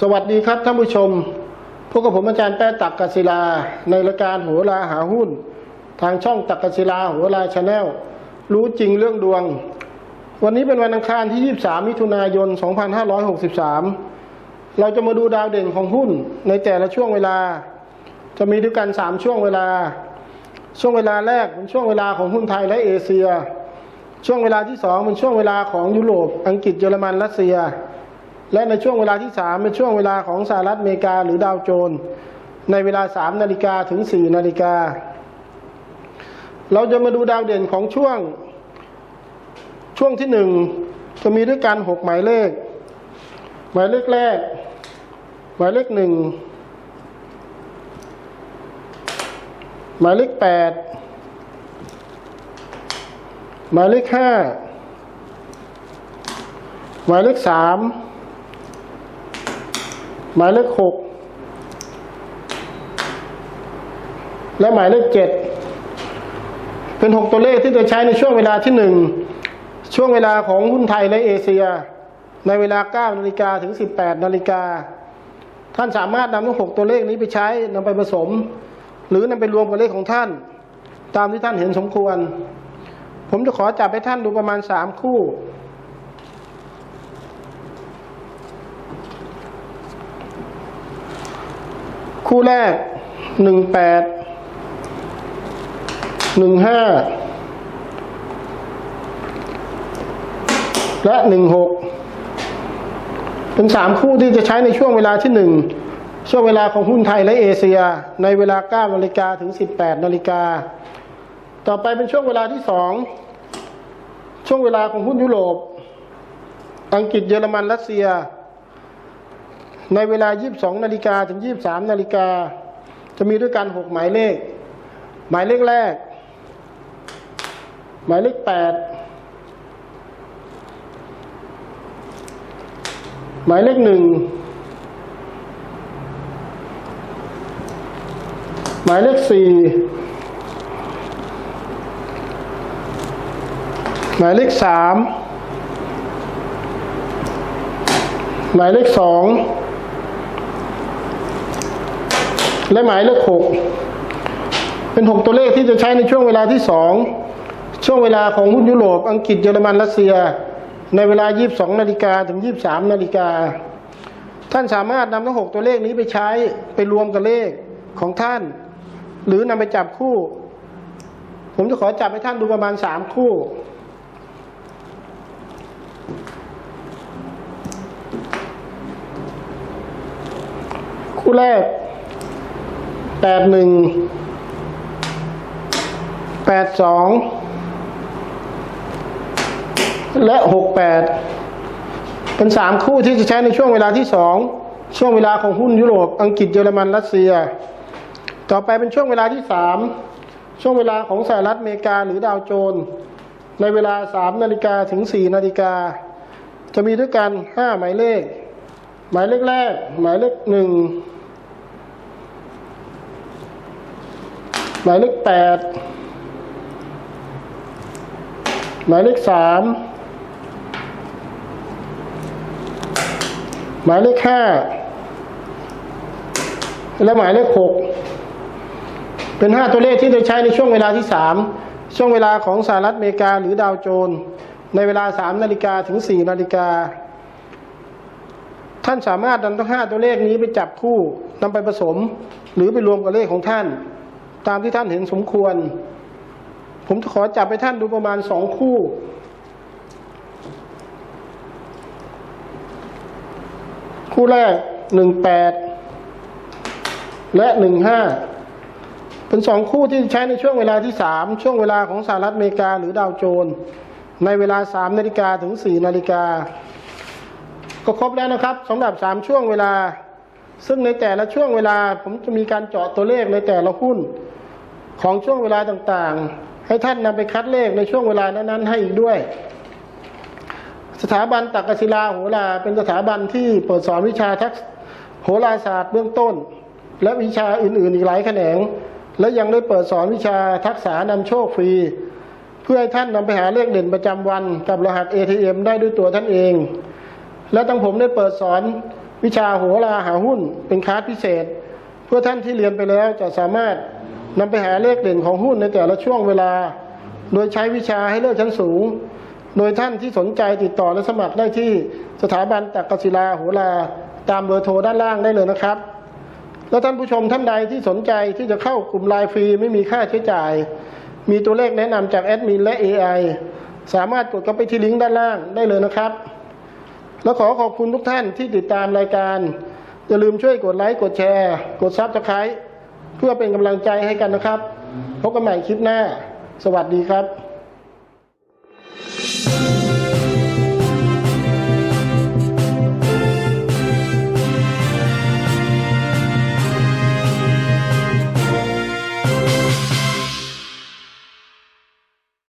สวัสดีครับท่านผู้ชม พวกกับผมอาจารย์แป้ตักกศิลา ในรายการโหราหาหุ้น ทางช่องตักกศิลาโหราชาแนลรู้จริงเรื่องดวง วันนี้เป็นวันอังคารที่ 23 มิถุนายน 2563 เราจะมาดูดาวเด่นของหุ้นในแต่ละช่วงเวลา จะมีด้วยกัน 3 ช่วงเวลา ช่วงเวลาแรกเป็นช่วงเวลาของหุ้นไทยและเอเชีย ช่วงเวลาที่สองเป็นช่วงเวลาของยุโรป อังกฤษ เยอรมัน รัสเซีย และในช่วงเวลาที่สามเป็นช่วงเวลาของสหรัฐอเมริกาหรือดาวโจนส์ในเวลาสามนาฬิกาถึงสี่นาฬิกา เราจะมาดูดาวเด่นของช่วง ช่วงที่หนึ่งจะมีด้วยกันหกหมายเลข หมายเลขแรก หมายเลขหนึ่งหมายเลขแปดหมายเลขห้าหมายเลขสาม หมายเลขหกและหมายเลขเจ็ดเป็นหกตัวเลขที่จะใช้ในช่วงเวลาที่หนึ่งช่วงเวลาของหุ้นไทยและเอเชีย ในเวลา9นาฬิกาถึง18นาฬิกาท่านสามารถนำทั้งหกตัวเลขนี้ไปใช้นำไปผสม หรือนำไปรวมกับเลขของท่าน ตามที่ท่านเห็นสมควร ผมจะขอจับให้ท่านดูประมาณสามคู่ คู่แรกหนึ่งแปดหนึ่งห้าและหนึ่งหกเป็นสามคู่ที่จะใช้ในช่วงเวลาที่หนึ่งช่วงเวลาของหุ้นไทยและเอเชีย ในเวลา9นาฬิกาถึง 18นาฬิกาต่อไปเป็นช่วงเวลาที่สองช่วงเวลาของหุ้นยุโรป อังกฤษเยอรมันรัสเซีย ในเวลา 22 นาฬิกาถึง 23 นาฬิกา จะมีด้วยกัน6หมายเลข หมายเลขแรก หมายเลข 8 หมายเลขหนึ่งหมายเลขสี่หมายเลขสามหมายเลขสอง และหมายเลขหกเป็นหกตัวเลขที่จะใช้ในช่วงเวลาที่สองช่วงเวลาของหุ้นยุโรป อังกฤษเยอรมันรัสเซีย ในเวลา 22 นาฬิกาถึง 23 นาฬิกา ท่านสามารถนำทั้งหกตัวเลขนี้ไปใช้ไปรวมกับเลขของท่าน หรือนำไปจับคู่ ผมจะขอจับให้ท่านดูประมาณสามคู่ คู่แรก แปดหนึ่งแปดสองและหกแปดเป็นสามคู่ที่จะใช้ในช่วงเวลาที่สองช่วงเวลาของหุ้นยุโรป อังกฤษเยอรมันรัสเซีย ต่อไปเป็นช่วงเวลาที่สามช่วงเวลาของสหรัฐอเมริกาหรือดาวโจนส์ในเวลาสามนาฬิกาถึงสี่นาฬิกาจะมีด้วยกันห้าหมายเลข หมายเลขแรก หมายเลขหนึ่ง หมายเลขแปดหมายเลขสามหมายเลขห้าและหมายเลขหกเป็นห้าตัวเลขที่จะใช้ในช่วงเวลาที่สามช่วงเวลาของสหรัฐอเมริกาหรือดาวโจน ในเวลาสามนาฬิกาถึงสี่นาฬิกาท่านสามารถนำทั้งห้าตัวเลขนี้ไปจับคู่นำไปผสม หรือไปรวมกับเลขของท่าน ตามที่ท่านเห็นสมควร ผมจะขอจับให้ท่านดูประมาณสองคู่ คู่แรกหนึ่งแปดและหนึ่งห้าเป็นสองคู่ที่ใช้ในช่วงเวลาที่สามช่วงเวลาของสหรัฐอเมริกาหรือดาวโจน ในเวลาสามนาฬิกาถึงสี่นาฬิกาก็ครบแล้วนะครับสำหรับสามช่วงเวลา ซึ่งในแต่ละช่วงเวลาผมจะมีการเจาะตัวเลขในแต่ละหุ้น ของช่วงเวลาต่างๆ ให้ท่านนำไปคัดเลขในช่วงเวลานั้นๆให้อีกด้วย สถาบันตักกศิลาโหราเป็นสถาบันที่เปิดสอนวิชาทักษโหราศาสตร์เบื้องต้น และวิชาอื่นๆ อีกหลายแขนง และยังได้เปิดสอนวิชาทักษะนำโชคฟรี เพื่อให้ท่านนำไปหาเลขเด่นประจำวันกับรหัส ATM ได้ด้วยตัวท่านเอง และทั้งผมได้เปิดสอน วิชาโหราหาหุ้นเป็นคลาสพิเศษ เพื่อท่านที่เรียนไปแล้วจะสามารถนำไปหาเลขเด่นของหุ้นในแต่ละช่วงเวลา โดยใช้วิชาให้เลิกชั้นสูง โดยท่านที่สนใจติดต่อและสมัครได้ที่สถาบันตักกศิลาโหราตามเบอร์โทรด้านล่างได้เลยนะครับ แล้วท่านผู้ชมท่านใดที่สนใจที่จะเข้ากลุ่มไลน์ฟรีไม่มีค่าใช้จ่าย มีตัวเลขแนะนำจากแอดมินและ AI สามารถกดเข้าไปที่ลิงก์ด้านล่างได้เลยนะครับ แล้วขอขอบคุณทุกท่านที่ติดตามรายการ อย่าลืมช่วยกดไลค์กดแชร์ กดซับสไครต์เพื่อเป็นกำลังใจให้กันนะครับ พบกันใหม่คลิปหน้า สวัสดีครับ